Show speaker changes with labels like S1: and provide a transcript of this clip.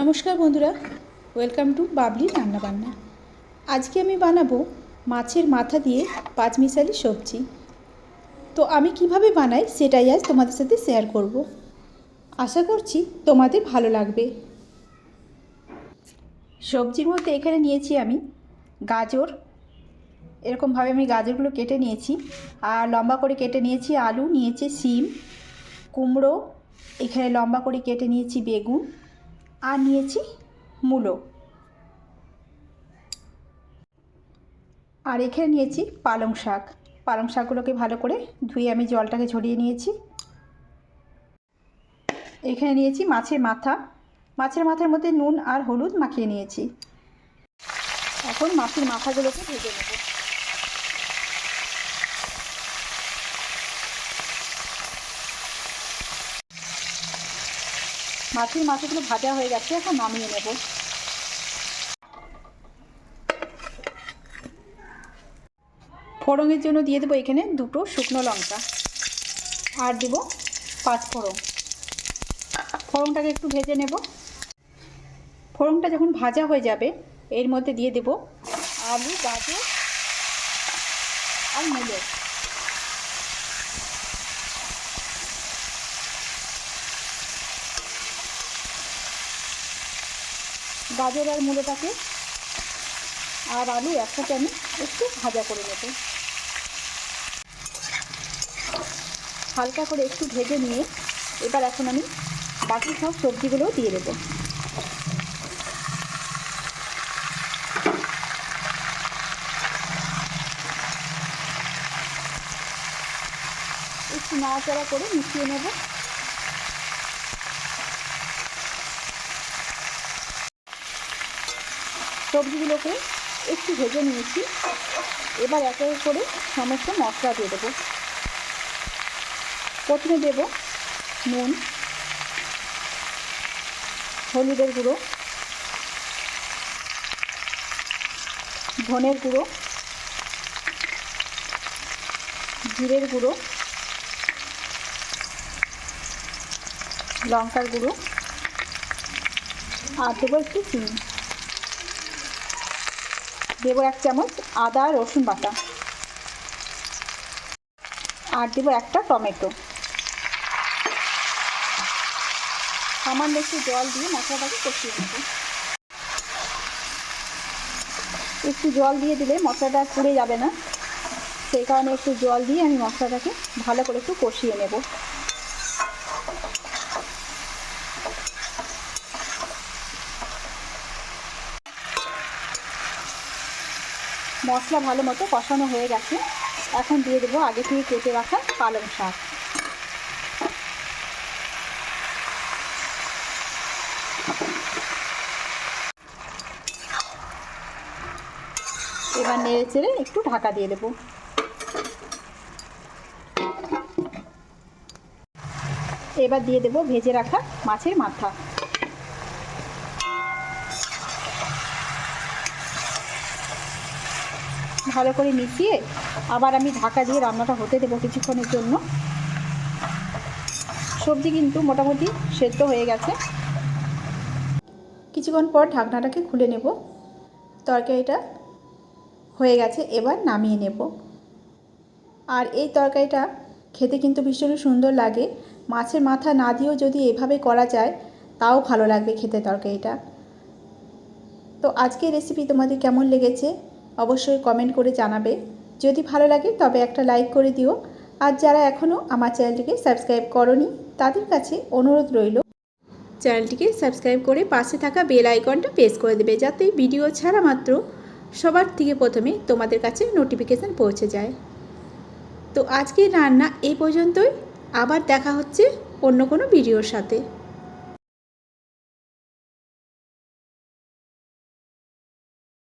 S1: নমস্কার বন্ধুরা welcome to Babli রান্নাবান্না। আজকে আমি বানাবো মাছের মাথা দিয়ে পাঁচমিশালি সবজি। তো আমি কীভাবে বানাই সেটাই আজ তোমাদের সাথে শেয়ার করব। আশা করছি তোমাদের ভালো লাগবে। সবজির মধ্যে এখানে নিয়েছি আমি গাজর। এরকমভাবে আমি গাজরগুলো কেটে নিয়েছি। আর লম্বা করে কেটে নিয়েছি আলু, নিয়েছি সিম কুমড়ো। এখানে লম্বা করে কেটে নিয়েছি বেগুন। আর নিয়েছি মূলো। আর এখানে নিয়েছি পালং শাক। পালং শাকগুলোকে ভালো করে ধুয়ে আমি জলটাকে ঝরিয়ে নিয়েছি। এখানে নিয়েছি মাছের মাথা। মাছের মাথার মধ্যে নুন আর হলুদ মাখিয়ে নিয়েছি। এখন মাছের মাথাগুলোকে ভেজে নেব। মাছের মাথাগুলো ভাজা হয়ে গেছে, এখন নামিয়ে নেব। ফোড়নের জন্য দিয়ে দেবো এখানে দুটো শুকনো লঙ্কা। আর দেবো পাঁচ ফোড়ন। ফোড়নটাকে একটু ভেজে নেব। ফোড়নটা যখন ভাজা হয়ে যাবে, এর মধ্যে দিয়ে দেব আলু, গাজর আর মূলো। গাজর আর মূলোটাকে আর আলু একসাথে আমি একটু ভাজা করে নেব। হালকা করে একটু ভেজে নিয়ে এবার এখন আমি বাকি সব সবজিগুলোও দিয়ে দেবো। একটু নাড়াচাড়া করে মিশিয়ে নেব। সবজিগুলোকে একটু ভেজে নিয়েছি। এবার এক করে সমস্ত মশলা দিয়ে দেবো। প্রথমে দেব নুন, হলুদের গুঁড়ো, ধনের গুঁড়ো, জিরের গুঁড়ো, লঙ্কার গুঁড়ো, আর দেবো একটু চিনি। দেবো এক চামচ আদা রসুন বাটা। আর দেবো একটা টমেটো। সামান্য একটু জল দিয়ে মশলাটাকে কষিয়ে নেব। একটু জল দিয়ে দিলে মশলাটা পুড়ে যাবে না। সেই কারণে একটু জল দিয়ে আমি মশলাটাকে ভালো করে একটু কষিয়ে নেব। মশলা ভালো মতো কষানো হয়ে গেছে। এখন দিয়ে দেবো আগে থেকে কেটে রাখা পালং শাক। এবার নেড়ে চেড়ে একটু ঢাকা দিয়ে দেবো। এবার দিয়ে দেবো ভেজে রাখা মাছের মাথা। ভালো করে মিশিয়ে আবার আমি ঢাকা দিয়ে রান্নাটা হতে দেবো কিছুক্ষণের জন্য। সবজি কিন্তু মোটামুটি সেদ্ধ হয়ে গেছে। কিছুক্ষণ পর ঢাকনাটাকে খুলে নেব। তরকারিটা হয়ে গেছে, এবার নামিয়ে নেব। আর এই তরকারিটা খেতে কিন্তু ভীষণই সুন্দর লাগে। মাছের মাথা না দিয়েও যদি এভাবে করা যায়, তাও ভালো লাগবে খেতে তরকারিটা। তো আজকের রেসিপি তোমাদের কেমন লেগেছে? অবশ্যই কমেন্ট করে জানাবে। যদি ভালো লাগে, তবে একটা লাইক করে দিও। আর যারা এখনও আমার চ্যানেলটিকে সাবস্ক্রাইব করনি, তাদের কাছে অনুরোধ রইল, চ্যানেলটিকে সাবস্ক্রাইব করে পাশে থাকা বেল আইকনটা প্রেস করে দেবে, যাতে ভিডিও ছাড়া মাত্র সবার থেকে প্রথমে তোমাদের কাছে নোটিফিকেশান পৌঁছে যায়। তো আজকের রান্না এই পর্যন্তই। আবার দেখা হচ্ছে অন্য কোনো ভিডিওর সাথে।